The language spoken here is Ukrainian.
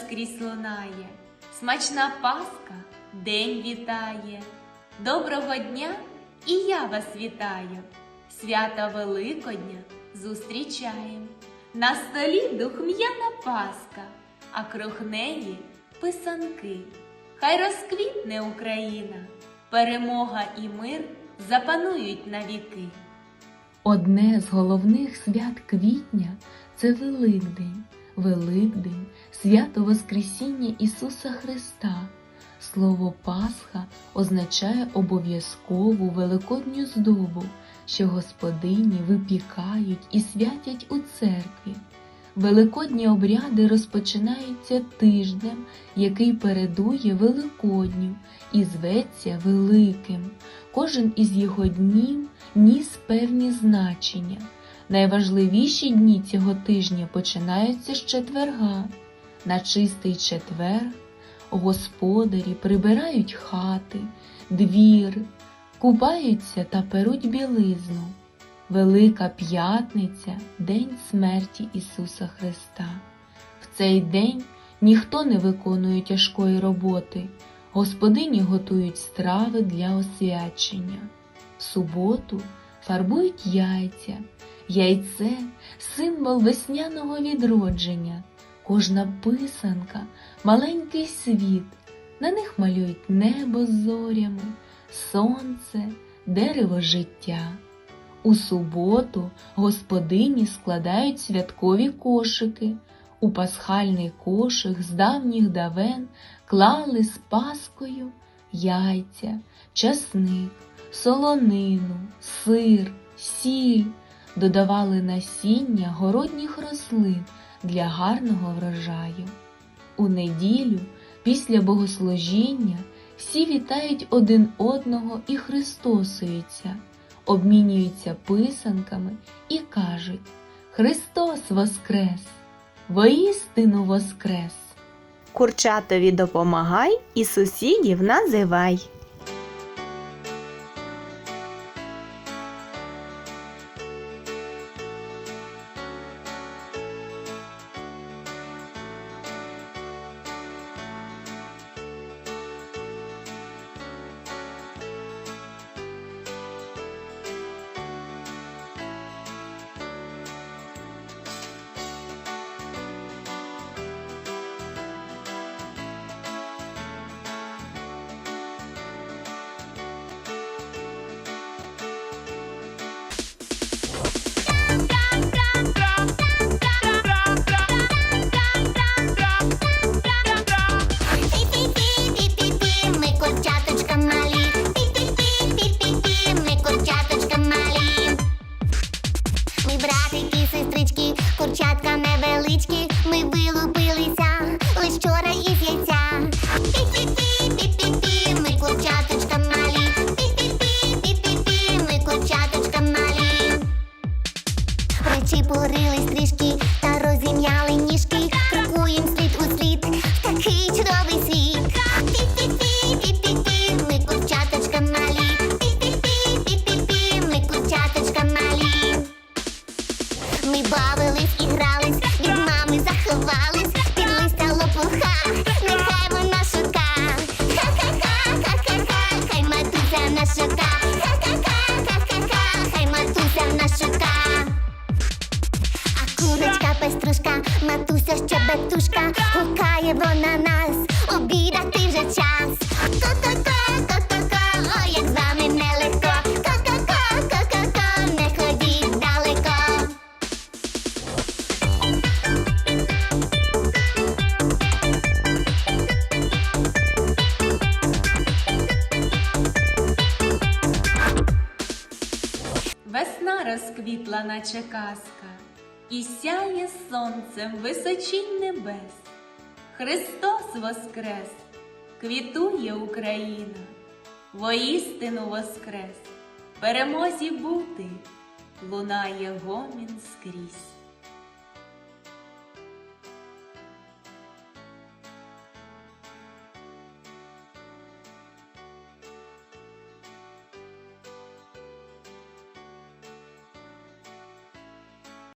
скрізь лунає, смачна Пасха день вітає. Доброго дня і я вас вітаю. Свята Великодня зустрічаєм. На столі духм'яна Пасха, а круг неї писанки. Хай розквітне Україна, перемога і мир запанують навіки. Одне з головних свят квітня це Великдень. Великдень свято Воскресіння Ісуса Христа. Слово Пасха означає обов'язкову великодню здобу, що господині випікають і святять у церкві. Великодні обряди розпочинаються тижнем, який передує Великодню і зветься Великим. Кожен із його днів ніс певні значення. Найважливіші дні цього тижня починаються з четверга. На чистий четвер господарі прибирають хати, двір, купаються та перуть білизну. Велика П'ятниця День смерті Ісуса Христа. В цей день ніхто не виконує тяжкої роботи, господині готують страви для освячення. В суботу фарбують яйця. Яйце символ весняного відродження. Кожна писанка маленький світ. На них малюють небо з зорями, сонце, дерево життя. У суботу господині складають святкові кошики. У пасхальний кошик з давніх давен клали з паскою яйця, часник, солонину, сир, сіль, додавали насіння городніх рослин для гарного врожаю. У неділю, після богослужіння, всі вітають один одного і христосуються, обмінюються писанками і кажуть Христос Воскрес! Воістину Воскрес! Курчатові допомагай і сусідів називай. Ніжки. Крокуєм слід у слід в такий чудовий світ. Пі-пі-пі-пі-пі-пі, ми курчаточка малі. Пі-пі-пі-пі-пі-пі, ми курчаточка малі. Ми бавились і грались, від мами заховались, під листя лопуха, нехай вона шука. Ха-ха-ха, ха-ха-ха, хай матуся нас шука. Ха-ха-ха, ха-ха-ха, хай матуся нас шука. Курочка пеструшка, матуся щебетушка, гукає вона нас, обідати вже час. Ко-ко-ко, ко-ко-ко, ой, як з вами нелегко. Ко-ко-ко, ко-ко-ко, не ходіть далеко. Весна розквітла, наче казка, і сяє сонцем височінь небес. Христос воскрес, квітує Україна, воістину воскрес, перемозі бути, лунає гомін скрізь.